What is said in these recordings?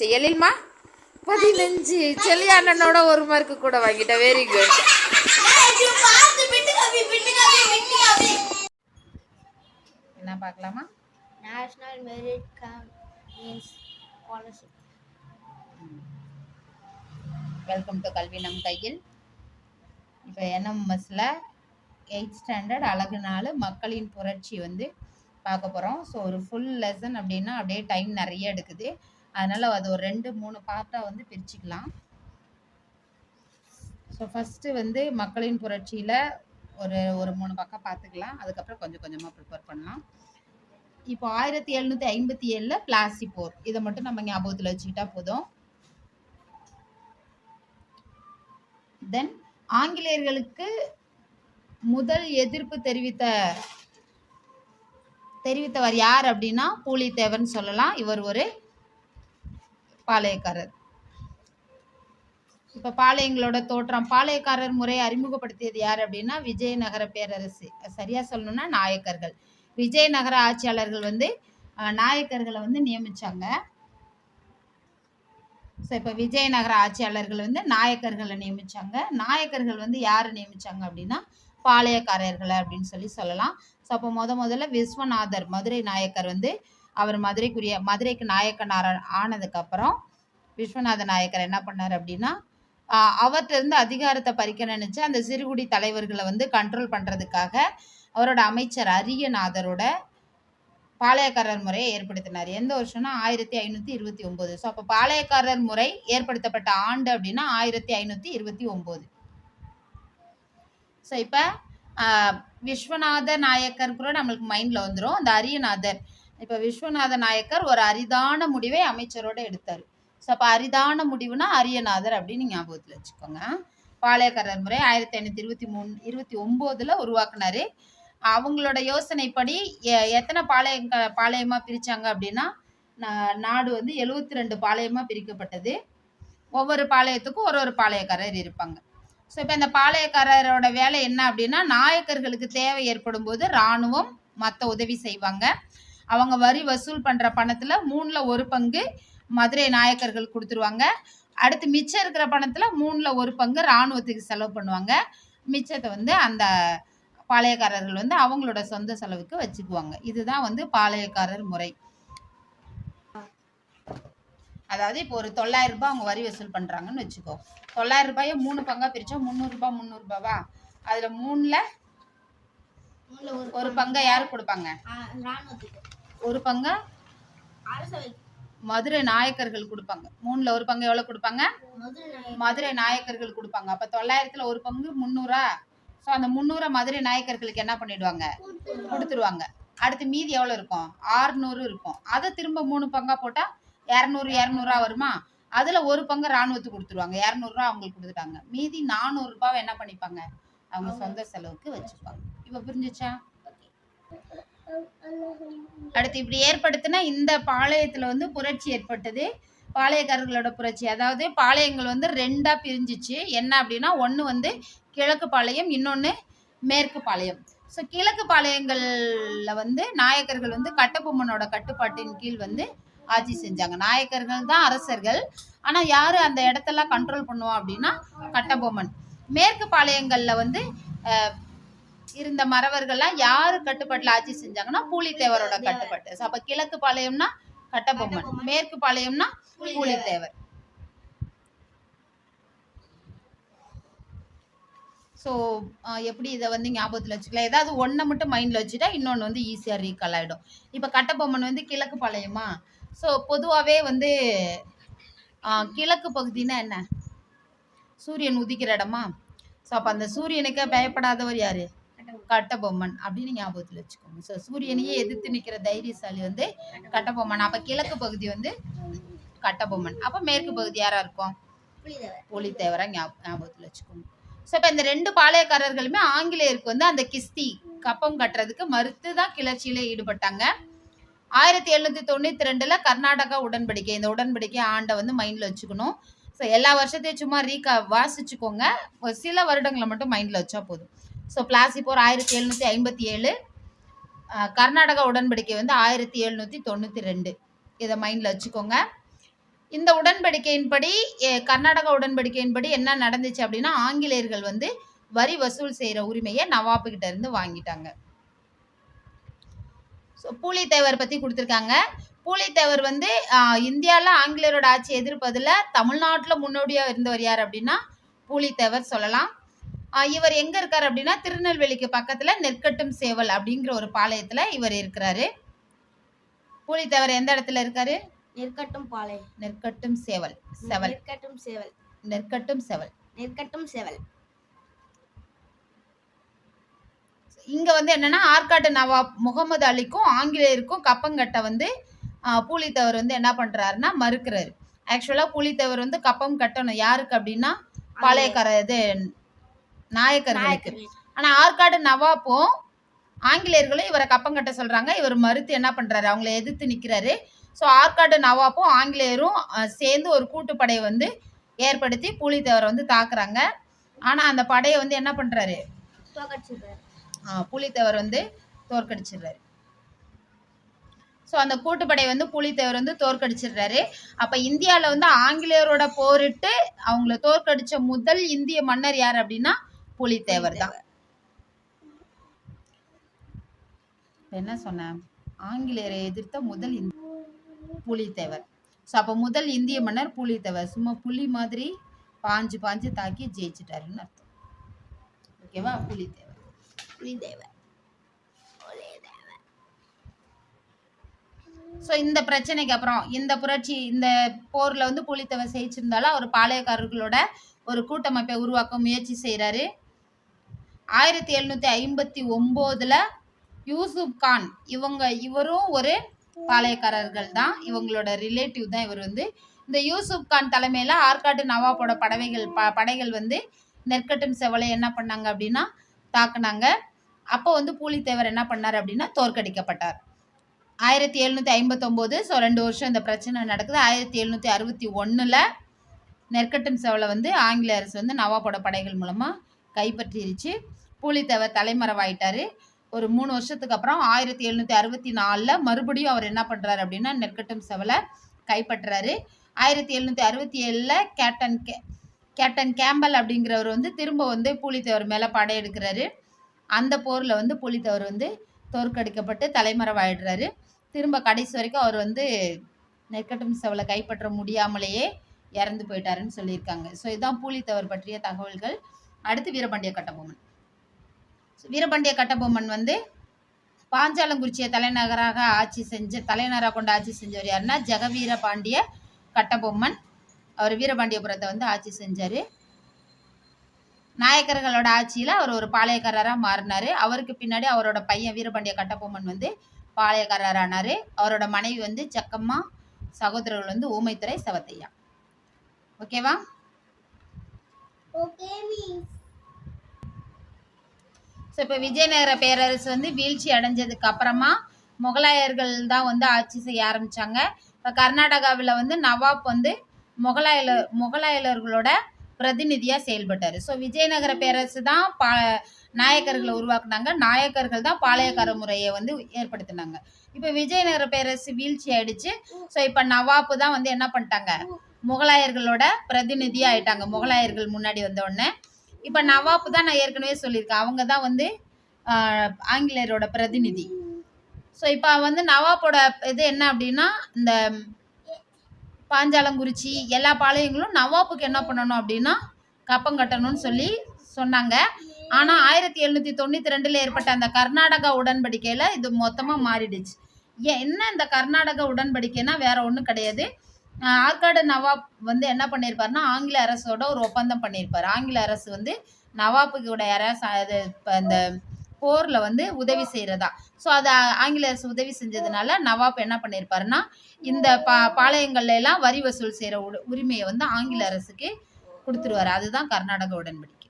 First எழில்மா? பதினஞ்சு செல்லி அண்ணனோட ஒரு மார்க்கு கூட வாங்கிட்ட. வெரி குட் என்ன பார்க்கலாமா? National merit cum means scholarship welcome to கல்வி நம் கையில் இப்போ என்எம்எஸ்ல எயிட் ஸ்டாண்டர்ட் அழகு நாள் மக்களின் புரட்சி வந்து பார்க்க போகிறோம் ஸோ ஒரு ஃபுல் லெசன் அப்படின்னா அப்படியே டைம் நிறைய எடுக்குது. அதனால் அது ஒரு ரெண்டு மூணு பார்ட்டாக வந்து பிரிச்சுக்கலாம். ஸோ ஃபஸ்ட்டு வந்து மக்களின் புரட்சியில் ஒரு ஒரு மூணு பக்கம் பார்த்துக்கலாம் அதுக்கப்புறம் கொஞ்சம் கொஞ்சமாக ப்ரிப்பேர் பண்ணலாம். இப்போ ஆயிரத்தி எழுநூற்றி ஐம்பத்தி ஏழில் பிளாசி போர் இதை மட்டும் நம்ம ஞாபகத்தில் வச்சுக்கிட்டா போதும். தென் ஆங்கிலேயர்களுக்கு முதல் எதிர்ப்பு தெரிவித்த தெரிவித்தவர் யார் அப்படின்னா பூலித்தேவர்னு சொல்லலாம். இவர் ஒரு பாளையக்காரர். இப்ப பாளையங்களோட தோற்றம் பாளையக்காரர் முறையை அறிமுகப்படுத்தியது யார் அப்படின்னா விஜயநகர பேரரசு. சரியா சொல்லணும்னா நாயக்கர்கள். விஜயநகர ஆட்சியாளர்கள் வந்து நாயக்கர்களை வந்து நியமிச்சாங்க. ஸோ இப்போ விஜயநகர ஆட்சியாளர்கள் வந்து நாயக்கர்களை நியமிச்சாங்க. நாயக்கர்கள் வந்து யார் நியமிச்சாங்க அப்படின்னா பாளையக்காரர்களை அப்படின்னு சொல்லி சொல்லலாம். ஸோ அப்போ முத முதல்ல விஸ்வநாதர் மதுரை நாயக்கர் வந்து அவர் மதுரைக்குரிய மதுரைக்கு நாயக்கனார் ஆனதுக்கப்புறம் விஸ்வநாத நாயக்கர் என்ன பண்ணார் அப்படின்னா அவர்கிட்ட அதிகாரத்தை பறிக்க நினைச்சு அந்த சிறுகுடி தலைவர்களை வந்து கண்ட்ரோல் பண்ணுறதுக்காக அவரோட அமைச்சர் அரியநாதரோட பாளையக்காரர் முறையை ஏற்படுத்தினார். எந்த வருஷம்னா ஆயிரத்தி ஐநூற்றி இருபத்தி ஒம்பது. ஸோ அப்போ பாளையக்காரர் முறை ஏற்படுத்தப்பட்ட ஆண்டு அப்படின்னா ஆயிரத்தி ஐநூற்றி இருபத்தி ஒம்பது. ஸோ இப்போ விஸ்வநாத நாயக்கர் கூட நம்மளுக்கு மைண்டில் வந்துடும் அந்த அரியநாதர் இப்போ விஸ்வநாத நாயக்கர் ஒரு அரிதான முடிவை அமைச்சரோட எடுத்தார். ஸோ அப்போ அரிதான முடிவுனா அரியநாதர் அப்படின்னு ஞாபகத்தில் வச்சுக்கோங்க. பாளையக்காரர் முறை ஆயிரத்தி ஐநூற்றி இருபத்தி மூணு இருபத்தி ஒம்போதில் உருவாக்குனாரு. அவங்களோட யோசனைப்படி எ- எத்தனை பாளையம் பாளையமாக பிரித்தாங்க அப்படின்னா நாடு வந்து எழுவத்தி ரெண்டு பாளையமாக பிரிக்கப்பட்டது. ஒவ்வொரு பாளையத்துக்கும் ஒரு ஒரு பாளையக்காரர் இருப்பாங்க. ஸோ இப்போ இந்த பாளையக்காரரோட வேலை என்ன அப்படின்னா நாயக்கர்களுக்கு தேவை ஏற்படும் போது இராணுவம் மற்ற உதவி செய்வாங்க. அவங்க வரி வசூல் பண்ணுற பணத்தில் மூணில் ஒரு பங்கு மதுரை நாயக்கர்கள் கொடுத்துருவாங்க. அடுத்து மிச்சம் இருக்கிற பணத்தில் மூணில் ஒரு பங்கு இராணுவத்துக்கு செலவு பண்ணுவாங்க. மிச்சத்தை வந்து அந்த பாளையக்காரர்கள் வந்து அவங்களோட சொந்த செலவுக்கு வச்சுக்குவாங்க. இதுதான் வந்து பாளையக்காரர் முறை. அதாவது இப்போ ஒரு தொள்ளாயிரம் ரூபாய் அவங்க வரி வசூல் பண்றாங்கன்னு வச்சுக்கோ. தொள்ளாயிரம் ரூபாயை மூணு பங்கா பிரிச்சா முந்நூறுபா முந்நூறுபாவா அதுல மூணுல ஒரு பங்கை. யாருக்கு கொடுப்பாங்க? ஒரு பங்கு மதுரை நாயக்கர்கள் கொடுப்பாங்க. மூணுல ஒரு பங்கு எவ்வளவு கொடுப்பாங்க? மதுரை நாயக்கர்கள் கொடுப்பாங்க. அப்ப தொள்ளாயிரத்துல ஒரு பங்கு முந்நூறா? ஸோ அந்த முந்நூறை மதுரை நாயக்கர்களுக்கு என்ன பண்ணிடுவாங்க? கொடுத்துருவாங்க. அடுத்து மீதி எவ்வளோ இருக்கும்? ஆறுநூறு இருக்கும். அதை திரும்ப மூணு பங்கா போட்டால் இரநூறு இரநூறுவா வருமா? அதுல ஒரு பங்கு ராணுவத்துக்கு கொடுத்துருவாங்க. இரநூறுவா அவங்களுக்கு கொடுத்துட்டாங்க. மீதி நானூறுரூபாவை என்ன பண்ணிப்பாங்க? அவங்க சொந்த செலவுக்கு வச்சுப்பாங்க. இப்போ புரிஞ்சுச்சா? அடுத்து இப்படி ஏற்படுத்தினா இந்த பாளையத்துல வந்து புரட்சி ஏற்பட்டது. பாளையக்காரர்களோட புரட்சி. அதாவது பாளையங்கள் வந்து ரெண்டா பிரிஞ்சிச்சு. என்ன அப்படின்னா ஒன்று வந்து கிழக்கு பாளையம் இன்னொன்று மேற்கு பாளையம். ஸோ கிழக்கு பாளையங்களில் வந்து நாயக்கர்கள் வந்து கட்டபொம்மனோட கட்டுப்பாட்டின் கீழ் வந்து ஆட்சி செஞ்சாங்க. நாயக்கர்கள் தான் அரசர்கள். ஆனால் யார் அந்த இடத்தெல்லாம் கண்ட்ரோல் பண்ணுவோம் அப்படின்னா கட்டபொம்மன். மேற்கு பாளையங்களில் வந்து இருந்த மறவர்கள்லாம் யாரு கட்டுப்பாட்டில் ஆட்சி செஞ்சாங்கன்னா பூலித்தேவரோட கட்டுப்பாட்டு. அப்போ கிழக்கு பாளையம்னா கட்டபொம்மன் மேற்கு பாளையம்னா பூலித்தேவர். ஸோ எப்படி இதை வந்து ஞாபகத்தில் வச்சுக்கலாம்? ஏதாவது ஒன்றை மட்டும் மைண்டில் வச்சுட்டா இன்னொன்று வந்து ஈஸியாக ரீகால் ஆகிடும் இப்போ கட்டபொம்மன் வந்து கிழக்கு பாளையமா? ஸோ பொதுவாகவே வந்து கிழக்கு பகுதினா என்ன? சூரியன் உதிக்கிற இடமா? ஸோ அப்போ அந்த சூரியனுக்கே பயப்படாதவர் யாரு? கட்டபொம்மன் அப்படின்னு ஞாபகத்தில் வச்சுக்கோங்க. ஸோ சூரியனையே எதிர்த்து நிற்கிற தைரியசாலி வந்து கட்டபொம்மன். அப்போ கிழக்கு பகுதி வந்து கட்டபொம்மன். அப்போ மேற்கு பகுதி யாராக இருக்கும்? புலிதேவர் ஞாபகத்தில் வச்சுக்கோங்க. ஸோ இப்போ இந்த ரெண்டு பாளையக்காரர்களுமே ஆங்கிலேயருக்கு வந்து அந்த கிஸ்தி கப்பம் கட்டுறதுக்கு மறுத்து தான் கிளர்ச்சியில ஈடுபட்டாங்க. ஆயிரத்தி எழுநூத்தி தொண்ணூத்தி ரெண்டுல கர்நாடகா உடன்படிக்கை இந்த உடன்படிக்கை ஆண்டை வந்து மைண்ட்ல வச்சுக்கணும். ஸோ எல்லா வருஷத்தையும் சும்மா ரீகா வாசிச்சுக்கோங்க. சில வருடங்களை மட்டும் மைண்ட்ல வச்சா போதும். ஸோ பிளாசி போர் ஆயிரத்தி எழுநூற்றி ஐம்பத்தி ஏழு. கர்நாடகா உடன்படிக்கை வந்து ஆயிரத்தி எழுநூற்றி தொண்ணூற்றி ரெண்டு. இதை மைண்டில் வச்சுக்கோங்க. இந்த உடன்படிக்கையின்படி கர்நாடகா உடன்படிக்கையின்படி என்ன நடந்துச்சு அப்படின்னா ஆங்கிலேயர்கள் வந்து வரி வசூல் செய்கிற உரிமையை நவாப்புக்கிட்ட இருந்து வாங்கிட்டாங்க. ஸோ பூலித்தேவர் பற்றி கொடுத்துருக்காங்க. பூலித்தேவர் வந்து இந்தியாவில் ஆங்கிலேயரோட ஆட்சி எதிர்ப்பதில் தமிழ்நாட்டில் முன்னோடியாக இருந்தவர் யார் அப்படின்னா பூலித்தேவர் சொல்லலாம். இவர் எங்க இருக்காரு அப்படின்னா திருநெல்வேலிக்கு பக்கத்துல நெற்கட்டும் சேவல் அப்படிங்கிற ஒரு பாளையத்துல இவர் இருக்கிறாரு. பூலித்தேவர் எந்த இடத்துல இருக்காரு? நெற்கட்டும் பாலை நெற்கட்டும் சேவல். செவல். நெற்கட்டும் சேவல். நெற்கட்டும் செவல். நெற்கட்டும் சேவல். இங்க வந்து என்னன்னா ஆற்காட்டு நவாப் முகமது அலிக்கும் ஆங்கிலேயருக்கும் கப்பங்கட்டை வந்து பூலித்தேவர் வந்து என்ன பண்றாருன்னா மறுக்கிறாரு. ஆக்சுவலா பூலித்தேவர் வந்து கப்பம் கட்டணும். யாருக்கு அப்படின்னா பாளையக்கார இது நாயக்கர்களுக்கு நாயக்கர்கள். ஆனா ஆற்காடு நவாப்பும் ஆங்கிலேயர்களும் இவரை கப்பம் கட்ட சொல்றாங்க. இவர் மறுத்து என்ன பண்றாரு? அவங்கள எதிர்த்து நிக்கிறாரு. ஸோ ஆற்காடு நவாப்பும் ஆங்கிலேயரும் சேர்ந்து ஒரு கூட்டுப்படையை வந்து ஏற்படுத்தி பூலித்தேவரை வந்து தாக்குறாங்க. ஆனா அந்த படையை வந்து என்ன பண்றாரு? பூலித்தேவர் வந்து தோற்கடிச்சிடுறாரு. ஸோ அந்த கூட்டுப்படை வந்து பூலித்தேவர் வந்து தோற்கடிச்சிடுறாரு. அப்ப இந்தியால வந்து ஆங்கிலேயரோட போரிட்டு அவங்கள தோற்கடிச்ச முதல் இந்திய மன்னர் யார் அப்படின்னா பூலித்தேவர் தான். என்ன சொன்னேன் ஆங்கிலேயரை எதிர்த்த முதல் பூலித்தேவர் ஸோ அப்போ முதல் இந்திய மன்னர் பூலித்தேவர் சும்மா புலி மாதிரி பாஞ்சு பாஞ்சு தாக்கி ஜெயிச்சிட்டாருன்னு அர்த்தம். ஓகேவா பூலித்தேவர் புலிதேவர் ஸோ இந்த பிரச்சனைக்கு அப்புறம் இந்த புரட்சி இந்த போரில் வந்து பூலித்தேவர் ஜெயிச்சிருந்தாலும் அவர் பாளையக்காரர்களோட ஒரு கூட்டமைப்பை உருவாக்க முயற்சி செய்கிறாரு ஆயிரத்தி எழுநூற்றி ஐம்பத்தி ஒம்போதில் யூசுப் கான் இவங்க இவரும் ஒரு பாளையக்காரர்கள் தான் இவங்களோட ரிலேட்டிவ் தான் இவர் வந்து. இந்த யூசுப் கான் தலைமையில் ஆற்காட்டு நவாபோட படவைகள் ப படைகள் வந்து நெற்கட்டும் செவலை என்ன பண்ணாங்க அப்படின்னா தாக்குனாங்க. அப்போ வந்து பூலித்தேவர் என்ன பண்ணார் அப்படின்னா தோற்கடிக்கப்பட்டார். ஆயிரத்தி எழுநூற்றி ஐம்பத்தொம்போது ஸோ ரெண்டு வருஷம் இந்த பிரச்சனை நடக்குது. ஆயிரத்தி எழுநூற்றி அறுபத்தி ஒன்றில் நெற்கட்டும் செவலை வந்து ஆங்கில அரசு வந்து நவாபோட படைகள் மூலமாக கைப்பற்றிருச்சு. பூலித்தேவர் தலைமறைவாயிட்டாரு. ஒரு மூணு வருஷத்துக்கு அப்புறம் ஆயிரத்தி எழுநூற்றி அறுபத்தி நாலில் மறுபடியும் அவர் என்ன பண்ணுறாரு அப்படின்னா நெற்கட்டும் செவலை கைப்பற்றுறாரு ஆயிரத்தி எழுநூற்றி அறுபத்தி ஏழில் கேப்டன் கே கேப்டன் கேம்பல் அப்படிங்கிறவர் வந்து திரும்ப வந்து பூலித்தேவர் மேலே படையெடுக்கிறாரு அந்த போரில் வந்து பூலித்தேவர் வந்து தோற்கடிக்கப்பட்டு தலைமறைவாயிடுறாரு. திரும்ப கடைசி வரைக்கும் அவர் வந்து நெற்கட்டும் செவலை கைப்பற்ற முடியாமலேயே இறந்து போயிட்டாருன்னு சொல்லியிருக்காங்க. ஸோ இதுதான் பூலித்தவர் பற்றிய தகவல்கள். அடுத்து வீரபாண்டிய கட்டபொம்மன். வீரபாண்டிய கட்டபொம்மன் வந்து பாஞ்சாலங்குறிச்சியை தலைநகராக ஆட்சி செஞ்ச தலைநகராக கொண்டு ஆட்சி செஞ்சவர் யாருன்னா ஜெகவீர பாண்டிய கட்டபொம்மன். அவர் வீரபாண்டியபுரத்தை வந்து ஆட்சி செஞ்சார். நாயக்கர்களோட ஆட்சியில் அவர் ஒரு பாளையக்காரராக மாறினார். அவருக்கு பின்னாடி அவரோட பையன் வீரபாண்டிய கட்டபொம்மன் வந்து பாளையக்காரரானார். அவரோட மனைவி வந்து செக்கம்மா சகோதரர்கள் வந்து ஊமைத்துறை சவத்தையா. ஓகேவா? ஓகே மீன்ஸ் ஸோ இப்போ விஜயநகர பேரரசு வந்து வீழ்ச்சி அடைஞ்சதுக்கு அப்புறமா முகலாயர்கள் தான் வந்து ஆட்சி செய்ய ஆரம்பிச்சாங்க. இப்போ கர்நாடகாவில் வந்து நவாப் வந்து முகலாயல முகலாயர்களோட பிரதிநிதியாக செயல்பட்டார். ஸோ விஜயநகர பேரரசு தான் பா நாயக்கர்களை உருவாக்குனாங்க. நாயக்கர்கள் தான் பாளையக்கார முறையை வந்து ஏற்படுத்தினாங்க. இப்போ விஜயநகர பேரரசு வீழ்ச்சி ஆயிடுச்சு. ஸோ இப்போ நவாப்பு தான் வந்து என்ன பண்ணிட்டாங்க? முகலாயர்களோட பிரதிநிதி ஆயிட்டாங்க. முகலாயர்கள் முன்னாடி வந்த உடனே. இப்போ நவாப்பு தான் நான் ஏற்கனவே சொல்லியிருக்கேன். அவங்க தான் வந்து ஆங்கிலேயரோட பிரதிநிதி. ஸோ இப்போ வந்து நவாப்போட இது என்ன அப்படின்னா இந்த பாஞ்சாலங்குறிச்சி எல்லா பாளையங்களும் நவாப்புக்கு என்ன பண்ணணும் அப்படின்னா கப்பம் கட்டணும்னு சொல்லி சொன்னாங்க. ஆனால் ஆயிரத்தி எழுநூற்றி தொண்ணூற்றி ரெண்டில் ஏற்பட்ட அந்த கர்நாடகா உடன்படிக்கையில் இது மொத்தமாக மாறிடுச்சு. ஏன் என்ன இந்த கர்நாடக உடன்படிக்கைனா வேற ஒன்றும் கிடையாது. ஆற்காடு நவாப் வந்து என்ன பண்ணியிருப்பாருன்னா ஆங்கில அரசோட ஒரு ஒப்பந்தம் பண்ணியிருப்பார் ஆங்கில அரசு வந்து நவாப்புக்கு கூட யாராவது ச- இப்போ இந்த போரில் வந்து உதவி செய்கிறதா ஸோ அதை ஆங்கில அரசு உதவி செஞ்சதுனால நவாப் என்ன பண்ணியிருப்பாருன்னா இந்த பா பாளையங்கள்ல எல்லாம் வரி வசூல் செய்கிற உரிமையை வந்து ஆங்கில அரசுக்கு கொடுத்துருவாரு. அதுதான் கர்நாடக உடன்படிக்கை.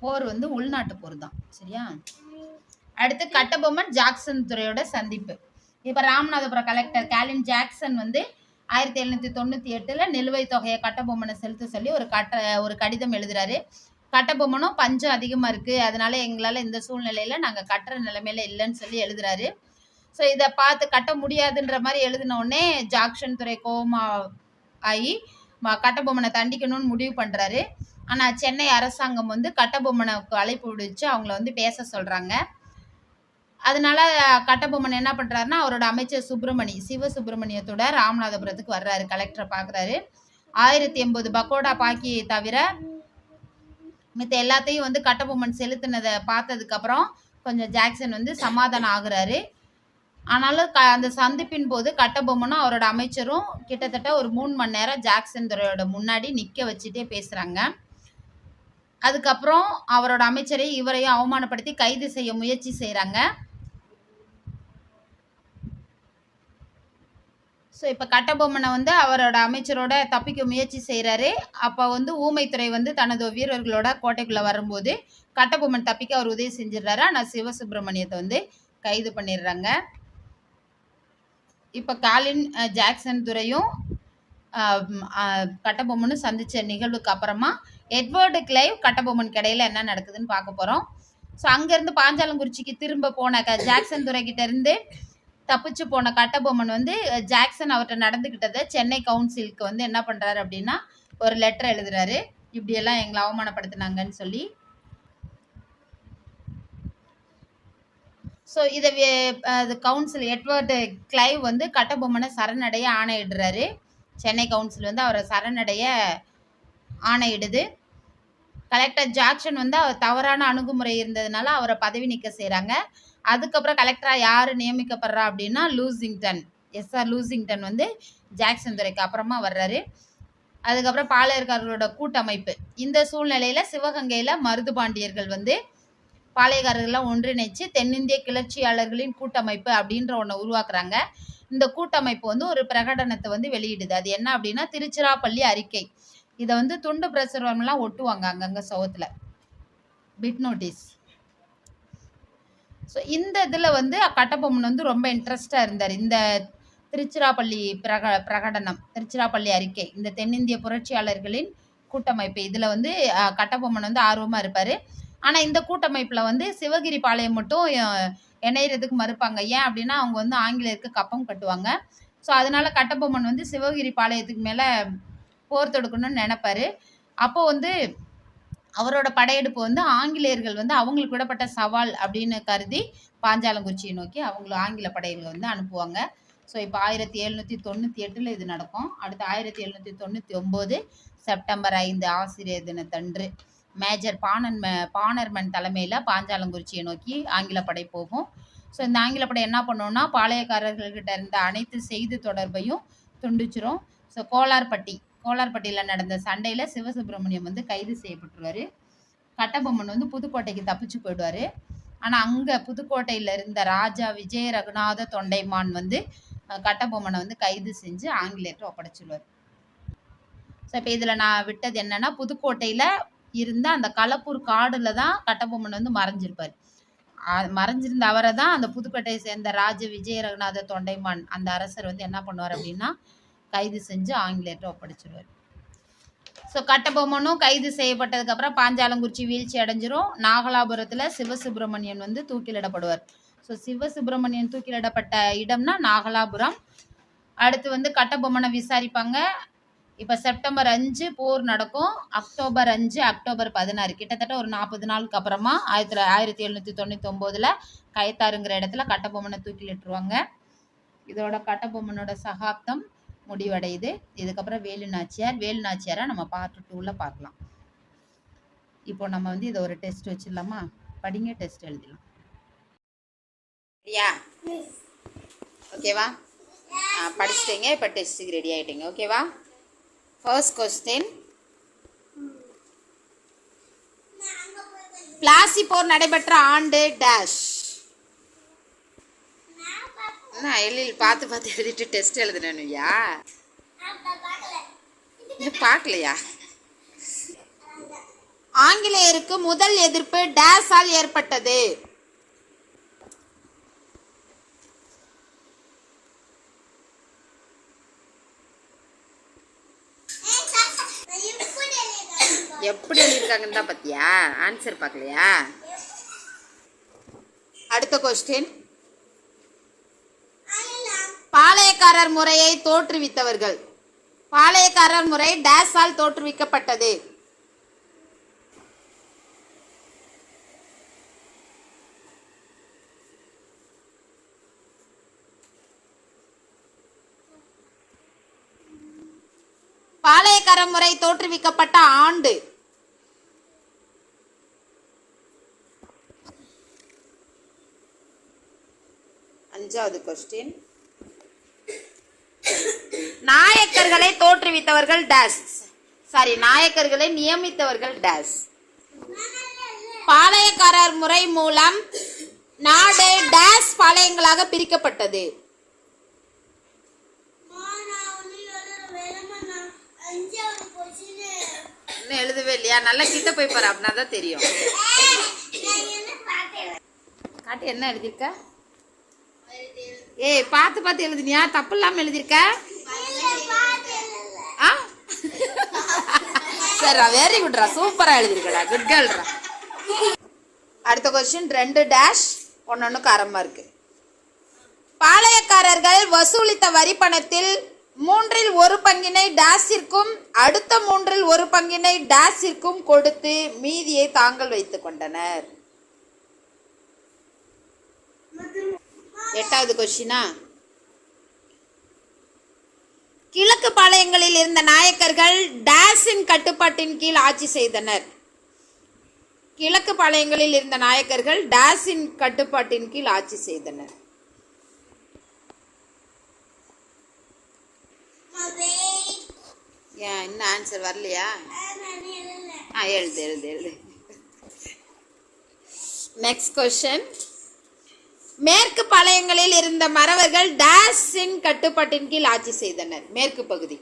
போர் வந்து உள்நாட்டு போர் தான். சரியா? அடுத்து கட்டபொம்மன் ஜாக்சன் துறையோட சந்திப்பு. இப்போ ராமநாதபுரம் கலெக்டர் கேலின் ஜாக்சன் வந்து ஆயிரத்தி எழுநூற்றி தொண்ணூற்றி எட்டில் நிலுவைத் தொகையை கட்டபொம்மனை செலுத்த சொல்லி ஒரு கட்ட ஒரு கடிதம் எழுதுறாரு. கட்டபொம்மனும் பஞ்சம் அதிகமாக இருக்குது அதனால எங்களால் இந்த சூழ்நிலையில் நாங்கள் கட்டுற நிலைமையில இல்லைன்னு சொல்லி எழுதுறாரு. ஸோ இதை பார்த்து கட்ட முடியாதுன்ற மாதிரி எழுதினோடனே ஜாக்ஷன் துறை கோமா ஆகி கட்டபொம்மனை தண்டிக்கணும்னு முடிவு பண்ணுறாரு ஆனால் சென்னை அரசாங்கம் வந்து கட்டபொம்மனுக்கு அழைப்பு விடுச்சு அவங்கள வந்து பேச சொல்கிறாங்க அதனால கட்டபொம்மன் என்ன பண்ணுறாருன்னா அவரோட அமைச்சர் சுப்பிரமணி சிவ சுப்பிரமணியத்தோட ராமநாதபுரத்துக்கு வர்றாரு கலெக்டரை பார்க்குறாரு ஆயிரத்தி எண்பது பக்கோடா பாக்கியை தவிர மித்த எல்லாத்தையும் வந்து கட்டபொம்மன் செலுத்தினதை பார்த்ததுக்கப்புறம் கொஞ்சம் ஜாக்சன் வந்து சமாதானம் ஆகுறாரு. ஆனாலும் க அந்த சந்திப்பின் போது கட்டபொம்மனும் அவரோட அமைச்சரும் கிட்டத்தட்ட ஒரு மூணு மணி நேரம் ஜாக்சன் துறையோட முன்னாடி நிற்க வச்சுட்டே பேசுகிறாங்க அதுக்கப்புறம் அவரோட அமைச்சரை இவரையும் அவமானப்படுத்தி கைது செய்ய முயற்சி செய்கிறாங்க ஸோ இப்போ கட்டபொம்மனை வந்து அவரோட அமைச்சரோட தப்பிக்க முயற்சி செய்கிறாரு அப்போ வந்து ஊமைத்துறை வந்து தனது வீரர்களோட கோட்டைக்குள்ளே வரும்போது கட்டபொம்மன் தப்பிக்க அவர் உதவி செஞ்சிடுறாரு. ஆனால் சிவசுப்பிரமணியத்தை வந்து கைது பண்ணிடுறாங்க. இப்போ காலின் ஜாக்சன் துறையும் கட்டபொம்மனும் சந்தித்த நிகழ்வுக்கு அப்புறமா எட்வர்டு கிளைவ் கட்டபொம்மன் கடையில் என்ன நடக்குதுன்னு பார்க்க போகிறோம் ஸோ அங்கேருந்து பாஞ்சாலங்குறிச்சிக்கு திரும்ப போன ஜாக்சன் துறை கிட்டேருந்து தப்பிச்சு போன கட்டபொம்மன் வந்து ஜாக்சன் அவர்கிட்ட நடந்துக்கிட்டதை சென்னை கவுன்சிலுக்கு வந்து என்ன பண்ணுறாரு அப்படின்னா ஒரு லெட்டர் எழுதுறாரு. இப்படியெல்லாம் எங்களை அவமானப்படுத்தினாங்கன்னு சொல்லி. ஸோ இதை அது கவுன்சில் எட்வர்டு கிளைவ் வந்து கட்டபொம்மனை சரணடைய ஆணையிடுறாரு. சென்னை கவுன்சில் வந்து அவரை சரணடைய ஆணையிடுது. கலெக்டர் ஜாக்சன் வந்து அவர் தவறான அணுகுமுறை இருந்ததுனால அவரை பதவி நீக்க செய்கிறாங்க அதுக்கப்புறம் கலெக்டராக யார் நியமிக்கப்படுறா அப்படின்னா லூசிங்டன். எஸ்ஆர் லூசிங்டன் வந்து ஜாக்சன் துறைக்கு அப்புறமா வர்றாரு. அதுக்கப்புறம் பாளையக்காரர்களோட கூட்டமைப்பு. இந்த சூழ்நிலையில் சிவகங்கையில் மருதுபாண்டியர்கள் வந்து பாளையக்காரர்கள்லாம் ஒன்றிணைச்சு தென்னிந்திய கிளர்ச்சியாளர்களின் கூட்டமைப்பு அப்படின்ற ஒன்றை உருவாக்குறாங்க. இந்த கூட்டமைப்பு வந்து ஒரு பிரகடனத்தை வந்து வெளியிடுது. அது என்ன அப்படின்னா திருச்சிராப்பள்ளி அறிக்கை. இதை வந்து துண்டு பிரசுரம்லாம் ஒட்டுவாங்க அங்கங்கே சவுத்தில் பிட் நோட்டீஸ் ஸோ இந்த இதில் வந்து கட்டபொம்மன் வந்து ரொம்ப இன்ட்ரெஸ்டாக இருந்தார். இந்த திருச்சிராப்பள்ளி பிரக பிரகடனம் திருச்சிராப்பள்ளி அறிக்கை இந்த தென்னிந்திய புரட்சியாளர்களின் கூட்டமைப்பு இதில் வந்து கட்டபொம்மன் வந்து ஆர்வமாக இருப்பார். ஆனால் இந்த கூட்டமைப்பில் வந்து சிவகிரி பாளையம் மட்டும் இணையிறதுக்கு மறுப்பாங்க. ஏன் அப்படின்னா அவங்க வந்து ஆங்கிலேயருக்கு கப்பம் கட்டுவாங்க. ஸோ அதனால கட்டபொம்மன் வந்து சிவகிரி பாளையத்துக்கு மேலே போர் தொடுக்கணும்னு நினைப்பாரு. அப்போ வந்து அவரோட படையெடுப்பு வந்து ஆங்கிலேயர்கள் வந்து அவங்களுக்கு விடப்பட்ட சவால் அப்படின்னு கருதி பாஞ்சாலங்குறிச்சியை நோக்கி அவங்களும் ஆங்கில படைகளை வந்து அனுப்புவாங்க. ஸோ இப்போ ஆயிரத்தி எழுநூற்றி தொண்ணூற்றி எட்டில் இது நடக்கும். அடுத்து ஆயிரத்தி எழுநூற்றி தொண்ணூற்றி ஒம்பது செப்டம்பர் ஐந்து ஆசிரியர் தினத்தன்று மேஜர் பானன் பானர்மன் தலைமையில் பாஞ்சாலங்குறிச்சியை நோக்கி ஆங்கில படை போகும். ஸோ இந்த ஆங்கில படை என்ன பண்ணுவோம்னா பாளையக்காரர்கள்கிட்ட இருந்த அனைத்து செய்தி தொடர்பையும் துண்டிச்சிரும். ஸோ கோலார்பட்டி கோலார்பட்டியில் நடந்த சண்டையில் சிவசுப்பிரமணியம் வந்து கைது செய்யப்பட்டுருவாரு. கட்டபொம்மன் வந்து புதுக்கோட்டைக்கு தப்பிச்சு போயிடுவார். ஆனால் அங்கே புதுக்கோட்டையில் இருந்த ராஜா விஜய ரகுநாத தொண்டைமான் வந்து கட்டபொம்மனை வந்து கைது செஞ்சு ஆங்கிலேயர்கிட்ட ஒப்படைச்சிடுவார் ஸோ இப்போ இதில் நான் விட்டது என்னன்னா புதுக்கோட்டையில் இருந்த அந்த களப்பூர் காடில் தான் கட்டபொம்மன் வந்து மறைஞ்சிருப்பார். மறைஞ்சிருந்த அவரை தான் அந்த புதுக்கோட்டையை சேர்ந்த ராஜ விஜய ரகுநாத தொண்டைமான் அந்த அரசர் வந்து என்ன பண்ணுவார் அப்படின்னா கைது செஞ்சு ஆங்கிலேயர்கிட்ட ஒப்படைச்சிருவார். ஸோ கட்டபொம்மனும் கைது செய்யப்பட்டதுக்கப்புறம் பாஞ்சாலங்குறிச்சி வீழ்ச்சி அடைஞ்சிரும். நாகலாபுரத்தில் சிவசுப்பிரமணியன் வந்து தூக்கிலிடப்படுவார். ஸோ சிவசுப்பிரமணியன் தூக்கிலிடப்பட்ட இடம்னா நாகலாபுரம். அடுத்து வந்து கட்டபொம்மனை விசாரிப்பாங்க. இப்போ செப்டம்பர் அஞ்சு போர் நடக்கும். அக்டோபர் அஞ்சு அக்டோபர் பதினாறு. கிட்டத்தட்ட ஒரு நாற்பது நாளுக்கு அப்புறமா ஆயிரத்தி ஆயிரத்தி எழுநூற்றி தொண்ணூற்றி ஒம்போதில் கயத்தாருங்கிற இடத்துல கட்டபொம்மனை தூக்கிலிட்டுருவாங்க. இதோட கட்டபொம்மனோட சகாப்தம். முடிவடையுது. இதுக்கப்புறம் வேலு நாச்சியார் வேலு நாச்சியாரை நம்ம பார்ட் டூவில் பார்க்கலாம். இப்போ நம்ம வந்து இதை ஒரு டெஸ்ட் வச்சிடலாமா? படிங்க டெஸ்ட் எழுதலாம். ரெடியா ஓகேவா படிச்சிட்டீங்க இப்போ டெஸ்ட்டுக்கு ரெடி ஆகிட்டீங்க ஓகேவா ஃபர்ஸ்ட் கொஸ்டின் பிளாசி போர் நடைபெற்ற ஆண்டு டேஷ் என்ன அயலில் பார்த்து பார்த்து எழுதிட்டு டெஸ்ட் எழுதுனேனுயா பார்க்கலையா? ஆங்கிலேயருக்கு முதல் எதிர்ப்பு டேஸால் ஏற்பட்டது. எப்படி எழுதியிருக்காங்கன்னு தான் பார்த்தியா? ஆன்சர் பார்க்கலையா? அடுத்த கொஸ்டின் பாளையக்காரர் முறையை தோற்றுவித்தவர்கள். பாளையக்காரர் முறை டேஸால் தோற்றுவிக்கப்பட்டது. பாளையக்காரர் முறை தோற்றுவிக்கப்பட்ட ஆண்டு. அஞ்சாவது கொஸ்டின் நாயக்கர்களை தோற்றுவித்தவர்கள் டேஸ். சாரி நாயக்கர்களை நியமித்தவர்கள் டேஸ். பாளையக்காரர் முறை மூலம் நாடு டேஸ் பாளையங்களாக பிரிக்கப்பட்டது. இன்னும் எழுதவே இல்லையா? நல்லா கிட்ட போய் பாரு அப்படின்னா தான் தெரியும். காட்டு என்ன எழுதியிருக்க? ஏய் பார்த்து பார்த்து எழுதுனியா? தப்பு இல்லாமல் எழுதியிருக்க? ஆ? சரிடா வெரி குட்ரா சூப்பரா எழுதிருக்கடா குட் கேர்ள்ரா அடுத்த கொஸ்டின் ரெண்டு டேஷ் ஒன்னொன்னு காரமா இருக்கு பாளையக்காரர்கள் வசூலித்த வரி பணத்தில் மூன்றில் ஒரு பங்கினை டேஸிற்கும் அடுத்த மூன்றில் ஒரு பங்கினை டேஸிற்கும் கொடுத்து மீதியை தாங்கள் வைத்துக் கொண்டனர். எட்டாவது கொஸ்டினா கிழக்கு பாளையங்களில் இருந்த நாயக்கர்கள் டேஸின் கட்டுப்பாட்டின் கீழ் ஆட்சி செய்தனர். கிழக்கு பாளையங்களில் இருந்த நாயக்கர்கள் டேஸின் கட்டுப்பாட்டின் கீழ் ஆட்சி செய்தனர். ஏன் இன்னும் ஆன்சர் வரலையா? ஆ எழுது எழுது எழுது. நெக்ஸ்ட் கொஸ்டின் மேற்கு பாளையங்களில் இருந்த மறவர்கள் டேஸின் கட்டுப்பாட்டின் கீழ் ஆட்சி செய்தனர். மேற்கு பகுதி.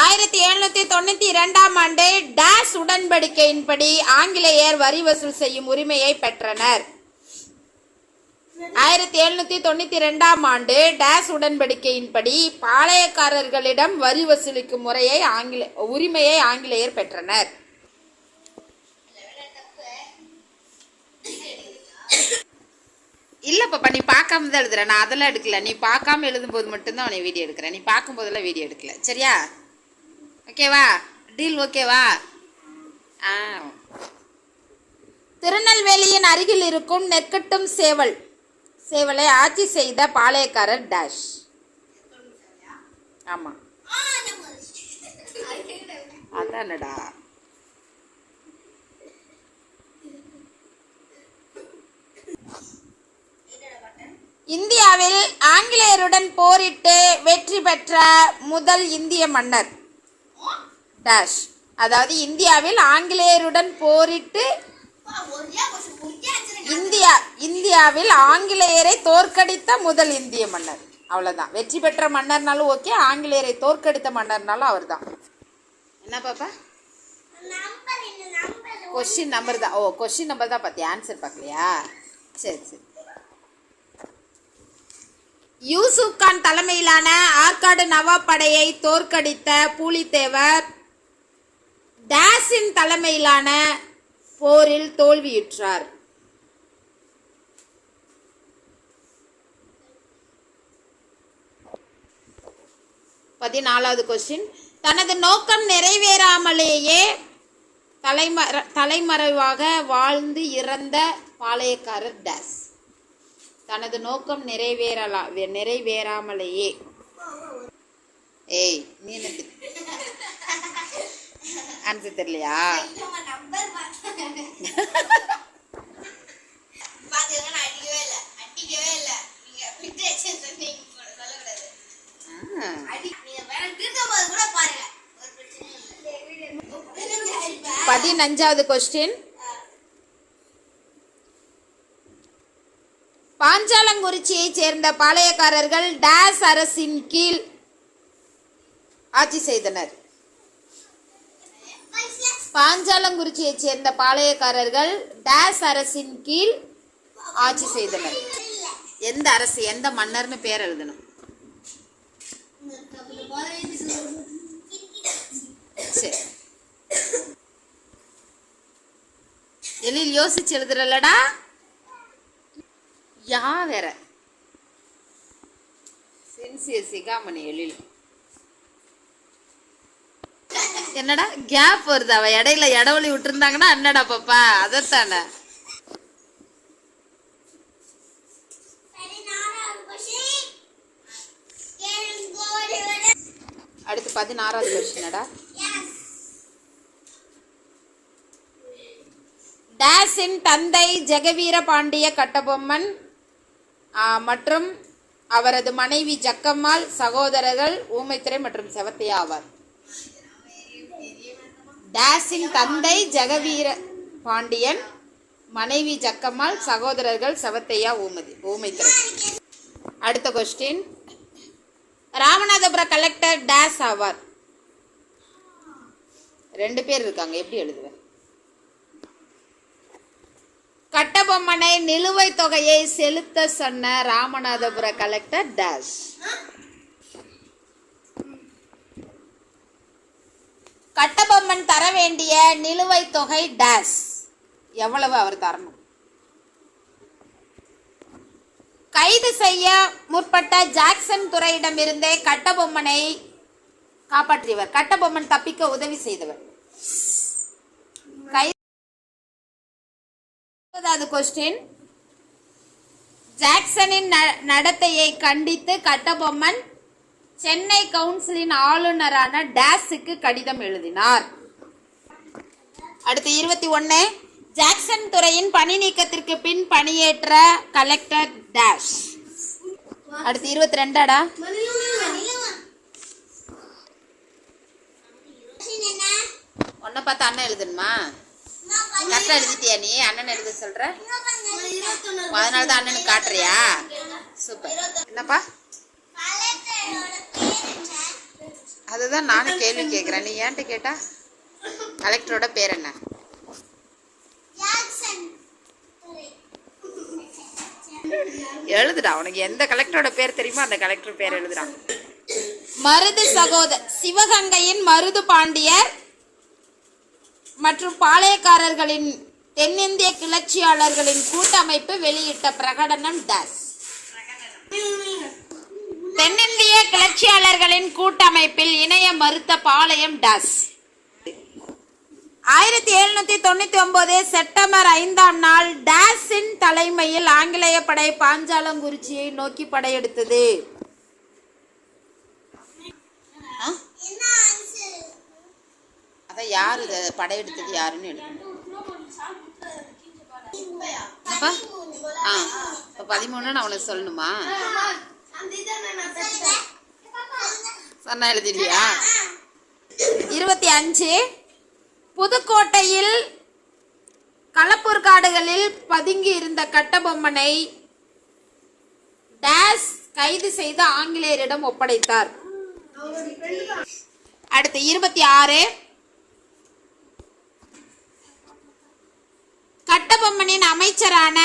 ஆயிரத்தி எழுநூத்தி தொண்ணூத்தி இரண்டாம் ஆண்டு டேஸ் உடன்படிக்கையின்படி ஆங்கிலேயர் வரி வசூல் செய்யும் உரிமையை பெற்றனர். ஆயிரத்தி எழுநூத்தி தொண்ணூத்தி ரெண்டாம் ஆண்டு டேஸ் உடன்படிக்கையின்படி பாளையக்காரர்களிடம் வரி வசூலிக்கும் முறையை ஆங்கில உரிமையை ஆங்கிலேயர் பெற்றனர். இல்ல பாப்பா நீ பார்க்காம தான் எழுதுற. நான் அதெல்லாம் எடுக்கல. நீ பார்க்காம எழுதும்போது மட்டும்தான் உன்னை வீடியோ எடுக்கிறேன். நீ பார்க்கும் போதெல்லாம் வீடியோ எடுக்கல. சரியா? ஓகேவா? டீல் ஓகேவா? ஆ. திருநெல்வேலியின் அருகில் இருக்கும் நெற்கட்டும் சேவல். சேவலை ஆட்சி செய்த பாளையக்காரர் டேஷ். ஆமாம் அதானடா. இந்தியாவில் ஆங்கிலேயருடன் போரிட்டு வெற்றி பெற்ற முதல் இந்திய மன்னர். டேஷ். அதாவது இந்தியாவில் ஆங்கிலேயருடன் போரிட்டு இந்தியா இந்தியாவில் ஆங்கிலேயரை தோற்கடித்த முதல் இந்திய மன்னர். அவ்வளோதான் வெற்றி பெற்ற மன்னர்னாலும் ஓகே ஆங்கிலேயரை தோற்கடித்த மன்னர்னாலும் அவர் தான் என்ன பாப்பா? கொஸ்டின் நம்பர் தான். ஓ கொஸ்டின் நம்பர் தான் பார்த்தியா ஆன்சர் பார்க்கலையா? சரி சரி. யூசுப் கான் தலைமையிலான ஆற்காடு நவாப் படையை தோற்கடித்த பூலித்தேவர் டேஸின் தலைமையிலான போரில் தோல்வியுற்றார். பதினாலாவது கொஸ்டின் தனது நோக்கம் நிறைவேறாமலேயே தலைமற தலைமறைவாக வாழ்ந்து இறந்த பாளையக்காரர் டேஸ். தனது நோக்கம் நிறைவேறலா நிறைவேறாமலேயே. ஏய் நீ என்ன ஆன்சர் தெரியலையா? பதினஞ்சாவது கொஸ்டின் பாஞ்சாலங்குறிச்சியைச் சேர்ந்த பாளையக்காரர்கள் டேஸ் அரசின் கீழ் ஆட்சி செய்தனர். பாஞ்சாலங்குறிச்சியைச் சேர்ந்த பாளையக்காரர்கள் டேஸ் அரசின் கீழ் ஆட்சி செய்தனர். எந்த அரசு எந்த மன்னர்னு பேர் எழுதணும். சரி. எழில் யோசிச்சு எழுதுறலடா யா வேற. சென்சிய சிகாமணி எழில். என்னடா கேப் வருது அவ இடையில இடவெளி விட்டுருந்தாங்கன்னா என்னடா பாப்பா அதைத்தானே? அடுத்து பதினாறாவது கொஸ்டினடா டேஸின் தந்தை ஜெகவீர பாண்டிய கட்டபொம்மன் மற்றும் அவரது மனைவி ஜக்கம்மாள் சகோதரர்கள் ஊமைத்துறை மற்றும் செவத்தையா ஆவார் டேஸின் தந்தை ஜெகவீர பாண்டியன் மனைவி ஜக்கம்மாள் சகோதரர்கள் செவத்தையா ஊமதி ஊமைத்துறை அடுத்த கொஸ்டின் ராமநாதபுர கலெக்டர் டேஸ் ஆவார். ரெண்டு பேர் இருக்காங்க எப்படி எழுதுவேன் கட்டபொம்மனை நிலுவைத் தொகையை செலுத்த சொன்ன ராமநாதபுர கலெக்டர் டேஸ் கட்டபொம்மன் தர வேண்டிய நிலுவைத் தொகை டேஸ். எவ்வளவு அவர் தரணும்? கைது செய்ய முற்பட்ட ஜாக்சன் துறையிடமிருந்தே கட்டபொம்மனை காப்பாற்றியவர். கட்டபொம்மன் தப்பிக்க உதவி செய்தவர். கைது கொஸ்டின் ஜாக்சனின் நடத்தையை கண்டித்து கட்டபொம்மன் சென்னை கவுன்சிலின் ஆளுநரான டேஸுக்கு கடிதம் எழுதினார். அடுத்து இருபத்தி ஒன்று ஜாக்சன் துறையின் பணி நீக்கத்திற்கு பின் பணியேற்ற கலெக்டர் டேஷ். அடுத்து இருபத்தி ரெண்டாடா. உன்னை பார்த்து அண்ணன் எழுதணுமா? கரெக்டாக எழுதிட்டியா நீ? அண்ணன் எழுத சொல்ற? அதனால தான் அண்ணனுக்கு காட்டுறியா? சூப்பர். என்னப்பா? அதுதான் நானும் கேள்வி கேட்குறேன் நீ ஏன்ட்டு கேட்டா? கலெக்டரோட பேர் என்ன? எழுதுடா உனக்கு எந்த கலெக்டரோட பேர் தெரியுமோ அந்த கலெக்டர் பேர் எழுதுடா. மருது சகோதர் சிவகங்கையின் மருது பாண்டியர் மற்றும் பாளையக்காரர்களின் தென்னிந்திய கிளர்ச்சியாளர்களின் கூட்டமைப்பு வெளியிட்ட பிரகடனம் டேஸ். தென்னிந்திய கிளர்ச்சியாளர்களின் கூட்டமைப்பில் இணைய மறுத்த பாளையம் டேஸ். ஆயிரத்தி எழுநூத்தி தொண்ணூத்தி ஒன்பது செப்டம்பர் ஐந்தாம் நாள் டேஸின் தலைமையில் ஆங்கிலேய படை பாஞ்சாலங்குறிச்சியை நோக்கி படையெடுத்தது. ஆ? அதான் யார் இதை படையெடுத்தது யாருன்னு எடுக்கணும் அப்பா? ஆ இப்போ பதிமூணுன்னு அவனுக்கு சொல்லணுமா? சொன்னா எழுதிடுவியா? இருபத்தி அஞ்சு புதுக்கோட்டையில் களப்பூர் காடுகளில் பதுங்கி இருந்த கட்டபொம்மனை டேஸ் கைது செய்து ஆங்கிலேயரிடம் ஒப்படைத்தார். அடுத்து இருபத்தி ஆறு. கட்டபொம்மனின் அமைச்சரான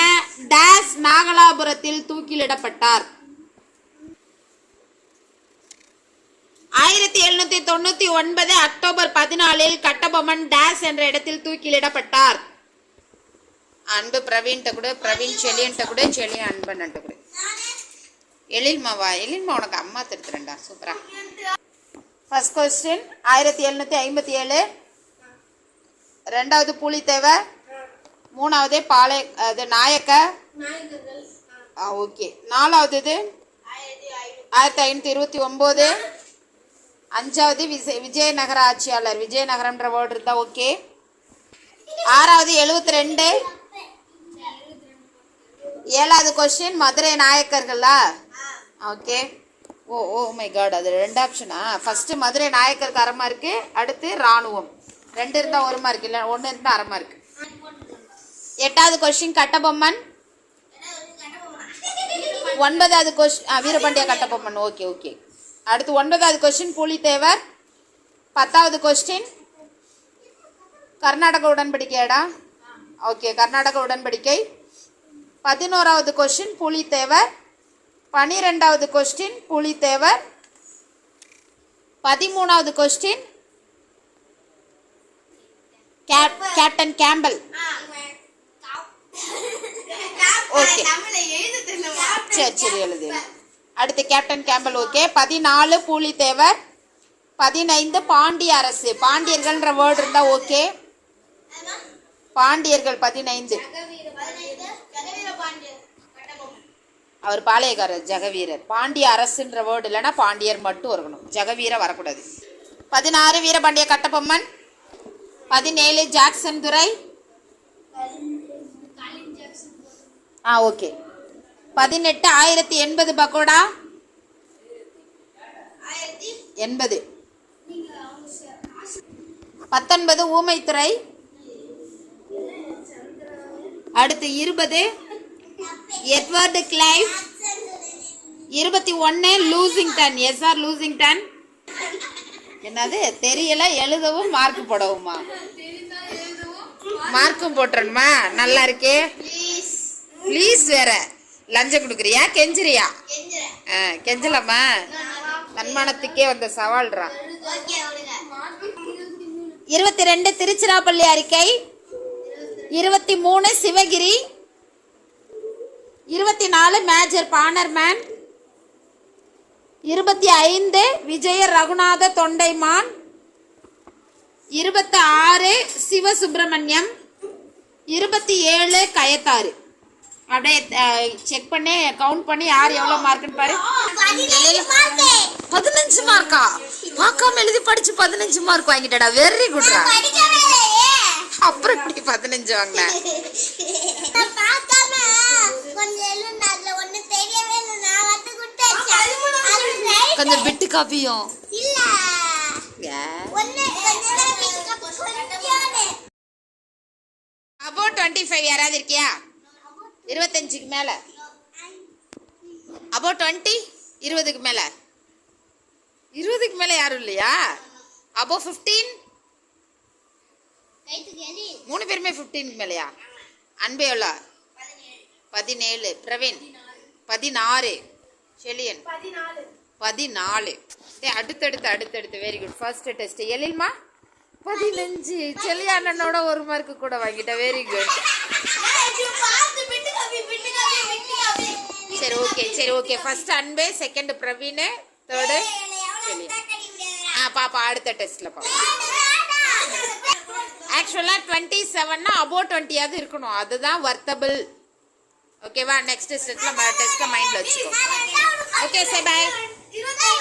டேஸ் நாகலாபுரத்தில் தூக்கிலிடப்பட்டார். ஆயிரத்தி எழுநூத்தி தொண்ணூத்தி ஒன்பது அக்டோபர் பதினாலில் கட்டபொம்மன் டேஸ் என்ற இடத்தில் தூக்கிலிடப்பட்டார். அன்பு பிரவீன்ட்ட கூட பிரவீன் செலியன்ட்ட கூட செலியன் அன்பன்ட்ட கூட. எழில்மாவா எழில்மா உனக்கு அம்மா திருத்துறேன்டா சூப்பரா. ஃபர்ஸ்ட் கொஸ்டின் ஆயிரத்தி எழுநூத்தி ஐம்பத்தி ஏழு. ரெண்டாவது புலித்தேவர் மூணாவது பாளை அது நாயக்க. ஆ ஓகே. நாலாவது இது? ஆயிரத்தி ஐநூற்றி இருபத்தி ஒம்பது. அஞ்சாவது விஜய் விஜயநகர ஆட்சியாளர் விஜயநகரம்ன்ற வேர்டு இருந்தால் ஓகே ஆறாவது எழுபத்தி ரெண்டு ஏழாவது கொஸ்டின் மதுரை நாயக்கர்களா? Okay oh oh oh my God அது ரெண்டு ஆப்ஷனா ஃபஸ்ட்டு மதுரை நாயக்கருக்கு அரை மார்க்கு அடுத்து ராணுவம். ரெண்டு இருந்தால் ஒரு மார்க் இல்லை ஒன்று இருந்தால் அரை மார்க் எட்டாவது கொஸ்டின் கட்டபொம்மன். ஒன்பதாவது question Veerapandiya Kattabomman. Okay okay அடுத்து ஒன்பதாவது கொஸ்டின் புலித்தேவர். பத்தாவது கொஸ்டின் கர்நாடக உடன்படிக்கையாடா? ஓகே கர்நாடக உடன்படிக்கை. பதினோராவது கொஸ்டின் புலித்தேவர். பனிரெண்டாவது கொஸ்டின் புலித்தேவர். பதிமூணாவது கொஸ்டின் கேப்டன் கேம்பல் ஓகே சரி சரி எழுது. அடுத்து கேப்டன் கேம்பல் ஓகே. பதினாலு பூலித்தேவர் பதினைந்து பாண்டிய அரசு. பாண்டியர்கள்ன்ற வேர்டு இருந்தால் ஓகே. பாண்டியர்கள் பதினைந்து. அவர் பாளையக்காரர் ஜெகவீரர். பாண்டிய அரசுன்ற வேர்டு இல்லைன்னா பாண்டியர் மட்டும் இருக்கணும். ஜெகவீர வரக்கூடாது. பதினாறு வீரபாண்டிய கட்டபொம்மன். பதினேழு ஜாக்சன் துரை. ஆ ஓகே. பதினெட்டு ஆயிரத்தி எண்பது பக்கோடா எண்பது. பத்தொன்பது ஊமைத்துறை? அடுத்து இருபது. Edward Clive? இருபத்தி ஒன்று லூசிங்டன். SR Lushington. என்னது? தெரியல எழுதவும் மார்க் போடவுமா? மார்க்கும் போட்டுறணுமா? நல்லா இருக்கே. ப்ளீஸ் வேற. லஞ்சம் கொடுக்குறியா? கெஞ்சுறியா? ஆ கெஞ்சலாமா? தன்மானத்துக்கே வந்த சவால்ரா இருபத்தி ரெண்டு திருச்சிராப்பள்ளி அறிக்கை இருபத்தி மூணு சிவகிரி இருபத்தி நாலு மேஜர் பானர்மேன் இருபத்தி ஐந்து விஜய ரகுநாத தொண்டைமான் இருபத்தி ஆறு சிவசுப்பிரமணியம் இருபத்தி ஏழு கயத்தாறு. அப்படியே செக் பண்ணி கவுண்ட் பண்ணி யார் எவ்வளோ மார்க்குன்னு பாரு. பதினஞ்சு மார்க்கா பார்க்காம எழுதி படிச்சு பதினஞ்சு மார்க் வாங்கிட்டடா. வெரி குட்ரா அப்புறம் இப்படி பதினஞ்சு வாங்கின? கொஞ்சம் விட்டு காப்பியும். அபோ டுவெண்ட்டி ஃபைவ் யாராவது இருக்கியா? இருபத்தஞ்சுக்கு மேல. அபோ டுவெண்ட்டி இருபதுக்கு மேல. இருபதுக்கு மேல யாரும் இல்லையா? அபோ ஃபிஃப்டீன் மூணு பேருமே ஃபிஃப்டீனுக்கு மேலையா? அன்பே எவ்வளோ பதினேழு. பிரவீன்? பதினாறு. செலியன் பதினாலு. டேய், அடுத்தடுத்து அடுத்தடுத்து. வெரி குட் ஃபர்ஸ்ட் டெஸ்ட் எழில்மா? பதினஞ்சு. செலியானனோட ஒரு மார்க்கு கூட வாங்கிட்டேன் வெரி குட் சரி ஓகே சரி ஓகே ஃபர்ஸ்ட் அன்பே செகண்ட் பிரவீன் தேர்டு ஆ பாப்பா அடுத்த டெஸ்ட்ல பாப்பா. ஆக்சுவலாக டுவெண்ட்டி செவன்னா அபோ டுவெண்ட்டியாவது இருக்கணும். அதுதான் வர்த்தபிள் ஓகேவா நெக்ஸ்ட் டெஸ்ட்டில் டெஸ்ட்டை மைண்டில் வச்சுக்கோ. ஓகே சரி பாய் இருபத்தி